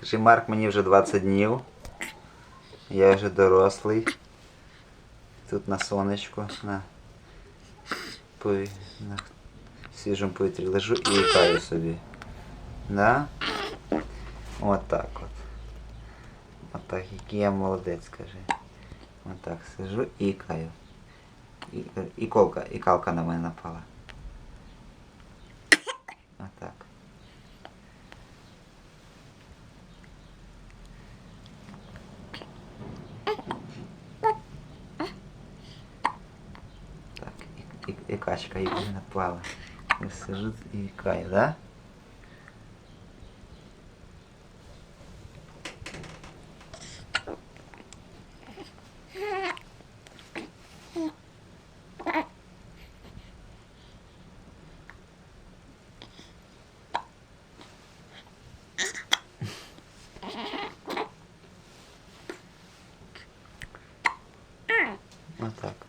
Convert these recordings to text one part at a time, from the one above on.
Кажи, Марк, мені вже 20 днів. Я вже дорослий. Тут на сонечку, на, пові... на свіжому повітрі лежу і літаю собі. Да? От так от. От так, який я молодець, скажи. От так сижу і каю. І, і колка, і калка на мене напала. От і, і, і качка її напала. Я сижу і каю, да? Отак.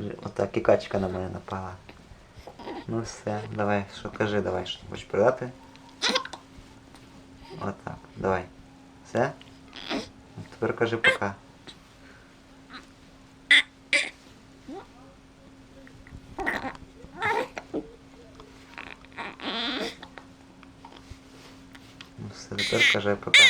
Кажи, Отак і качка на мене напала. Ну все, давай, що кажи, давай, що хочеш передати? Отак, давай. Все? Ну, Тепер кажи пока. Ну все, тепер кажи пока.